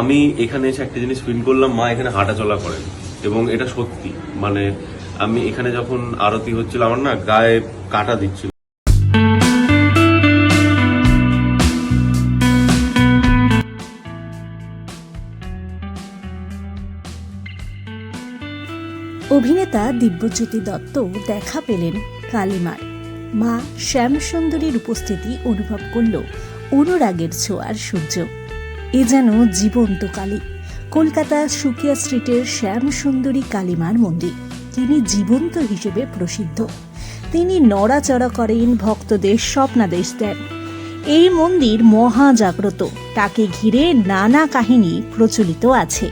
আমি এখানে এসে একটা জিনিস ফিল করলাম, মা এখানে হাঁটা চলা করেন। এবং এটা সত্যি মানে আমি এখানে যখন আরতি হচ্ছিল, আমার না গায়ে কাটা দিচ্ছিল। অভিনেতা দিব্যজ্যোতি দত্ত দেখা পেলেন কালিমার। মা শ্যামসুন্দরীর উপস্থিতি অনুভব করল অনুরাগের ছোঁয়ার সূর্য। এ যেন জীবন্ত কালী। কলকাতা সুকিয়া স্ট্রিটের শ্যাম সুন্দরী কালিমার মন্দির। তিনি জীবন্ত হিসেবে প্রসিদ্ধ। তিনি নড়াচড়া করেন, ভক্তদের স্বপ্নাদেশ দেন। এই মন্দির মহাজাগ্রত। তাকে ঘিরে নানা কাহিনী প্রচলিত আছে।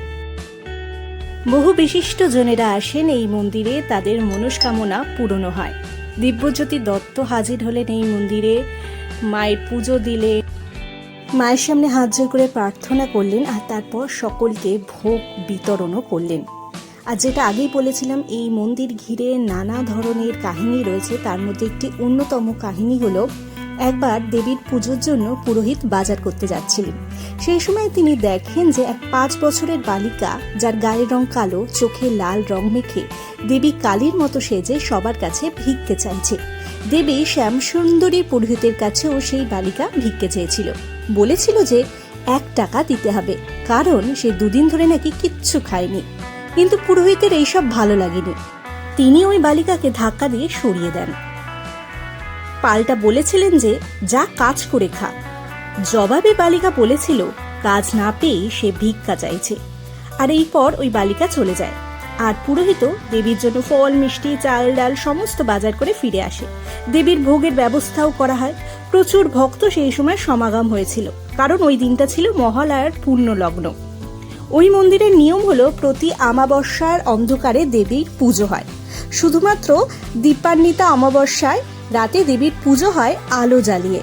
বহু বিশিষ্ট জনেরা আসেন এই মন্দিরে, তাদের মনস্কামনা পূরণ হয়। দিব্যজ্যোতি দত্ত হাজির হলেন এই মন্দিরে, মায়ের পুজো দিলে মায়ের সামনে হাত জোর করে প্রার্থনা করলেন আর তারপর সকলকে ভোগ বিতরণও করলেন। আর যেটা আগেই বলেছিলাম, এই মন্দির ঘিরে নানা ধরনের কাহিনী রয়েছে। তার মধ্যে একটি অন্যতম কাহিনী হলো, একবার দেবীর পুজোর জন্য পুরোহিত বাজার করতে যাচ্ছিলেন। সেই সময় তিনি দেখেন যে এক পাঁচ বছরের বালিকা, যার গায়ের রং কালো, চোখে লাল রং মেখে দেবী কালীর মতো সেজে সবার কাছে ভিক্ষে চাইছে। দেবী শ্যামসুন্দরী পুরোহিতের কাছেও সেই বালিকা ভিক্ষে চেয়েছিল। বলেছিল যে, এক টাকা দিতে হবে, কারণ সে দুদিন ধরে নাকি কিচ্ছু খায়নি। কিন্তু পুরোহিতের এইসব ভালো লাগেনি। তিনি ওই বালিকাকে ধাক্কা দিয়ে সরিয়ে দেন। পাল্টা বলেছিলেন যে, যা কাজ করে খা। জবাবে বালিকা বলেছিল, কাজ না পেয়ে সে ভিক্ষা চাইছে। আর এই পর ওই বালিকা চলে যায়। আর পুরোহিত দেবীর জন্য ফল, মিষ্টি, চাল, ডাল সমস্ত বাজার করে ফিরে আসে। দেবীর ভোগের ব্যবস্থাও করা হয়। প্রচুর ভক্ত সেই সময় সমাগম হয়েছিল। কারণ ওই দিনটা ছিল মহালয়ার পূর্ণ লগ্ন ওই মন্দিরের নিয়ম হলো প্রতি আমাবস্যার অন্ধকারে দেবীর পুজো হয়। শুধুমাত্র দীপান্বিতা অমাবস্যায় রাতে দেবীর পুজো হয় আলো জ্বালিয়ে।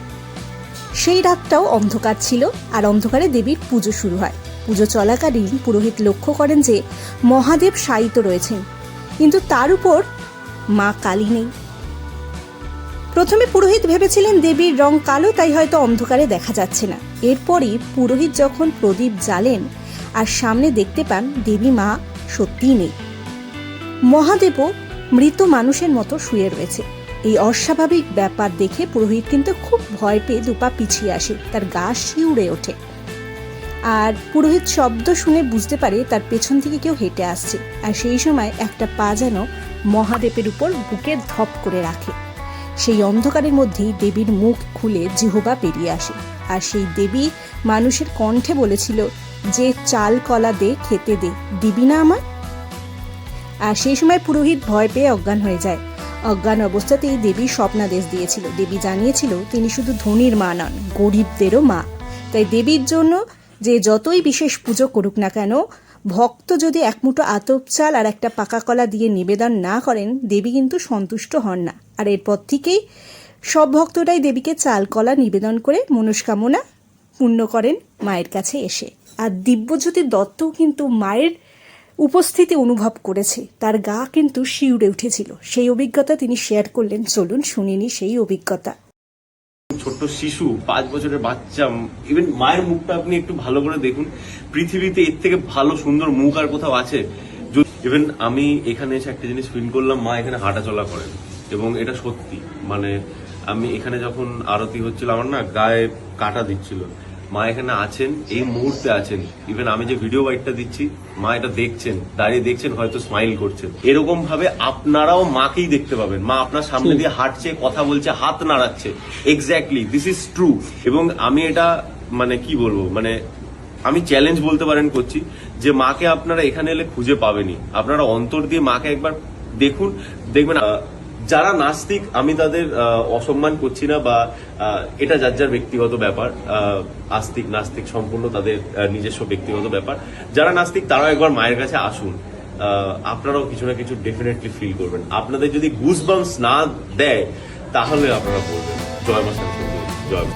সেই রাতটাও অন্ধকার ছিল আর অন্ধকারে দেবীর পুজো শুরু হয়। পুজো চলাকালীন পুরোহিত লক্ষ্য করেন যে মহাদেব শায়িত রয়েছেন। কিন্তু তার উপর মা কালী নেই। প্রথমে পুরোহিত ভেবেছিলেন দেবীর রং কালো, তাই হয়তো অন্ধকারে দেখা যাচ্ছে না। এরপরই পুরোহিত যখন প্রদীপ জ্বালেন আর সামনে দেখতে পান দেবী মা সত্যিই নেই। মহাদেবও মৃত মানুষের মতো শুয়ে রয়েছে। এই অস্বাভাবিক ব্যাপার দেখে পুরোহিত কিন্তু খুব ভয় পেয়ে দুপা পিছিয়ে আসে, তার গা শিউড়ে ওঠে। আর পুরোহিত শব্দ শুনে বুঝতে পারে তার পেছন থেকে কেউ হেঁটে আসছে। আর সেই সময় একটা পা যেন মহাদেবের উপর বুকে ধপ করে রাখে। সেই অন্ধকারের মধ্যেই দেবীর মুখ খুলে জিহবা বেরিয়ে আসে। আর সেই দেবী মানুষের কণ্ঠে বলেছিল, যে চাল কলা দে, খেতে দে, দিবি না আমার আর সেই সময় পুরোহিত ভয় পেয়ে অজ্ঞান হয়ে যায়। অজ্ঞান অবস্থাতেই দেবী স্বপ্নাদেশ দিয়েছিল। দেবী জানিয়েছিল, তিনি শুধু ধনীর মা নন, গরিবদেরও মা। তাই দেবীর জন্য যে যতই বিশেষ পুজো করুক না কেন, ভক্ত যদি এক মুঠো আতপ চাল আর একটা পাকা কলা দিয়ে নিবেদন না করেন, দেবী কিন্তু সন্তুষ্ট হন না। আর এরপর থেকেই সব ভক্তরাই দেবীকে চাল, কলা নিবেদন করে মনস্কামনা পূর্ণ করেন মায়ের কাছে এসে। আর দিব্যজ্যোতি দত্তও কিন্তু মায়ের উপস্থিতি অনুভব করেছে। তার গা কিন্তু শিউরে উঠেছিল। সেই অভিজ্ঞতা তিনি শেয়ার করলেন। চলুন শুনিনি সেই অভিজ্ঞতা। ছোট্ট শিশু, পাঁচ বছরের বাচ্চা ইভেন মায়ের মুখটা আপনি একটু ভালো করে দেখুন। পৃথিবীতে এর থেকে ভালো সুন্দর মুখ আর কোথাও আছে? ইভেন আমি এখানে এসে একটা জিনিস ফিল করলাম, মা এখানে হাঁটা চলা করেন। এবং এটা সত্যি। মানে আমি এখানে যখন আরতি হচ্ছিল, আমার না গায়ে কাটা দিচ্ছিল। মা এখানে আছেন এই মুহূর্তে আছেন। ইভেন আমি যে ভিডিও বাইটটা দিচ্ছি মা এটা দেখছেন দাঁড়িয়ে দেখছেন হয়তো স্মাইল করছেন। এরকম ভাবে আপনারাও মাকেই দেখতে পাবেন। মা আপনার সামনে দিয়ে হাঁটছে কথা বলছে হাত নাড়াচ্ছে। এক্স্যাক্টলি দিস ইজ ট্রু এবং আমি এটা মানে কি বলব মানে আমি চ্যালেঞ্জ বলতে পারেন করছি যে মাকে আপনারা এখানে এলে খুঁজে পাবেনই। আপনারা অন্তর দিয়ে মাকে একবার দেখুন দেখবেন যারা নাস্তিক, আমি তাদের অসম্মান করছি না বা এটা যার যার ব্যক্তিগত ব্যাপার আস্তিক, নাস্তিক সম্পূর্ণ তাদের নিজস্ব ব্যক্তিগত ব্যাপার। যারা নাস্তিক, তারাও একবার মায়ের কাছে আসুন। আপনারাও কিছু না কিছু ডেফিনেটলি ফিল করবেন। আপনাদের যদি গুজবাংস না দেয়, তাহলে আপনারা বলবেন, জয় মা জয়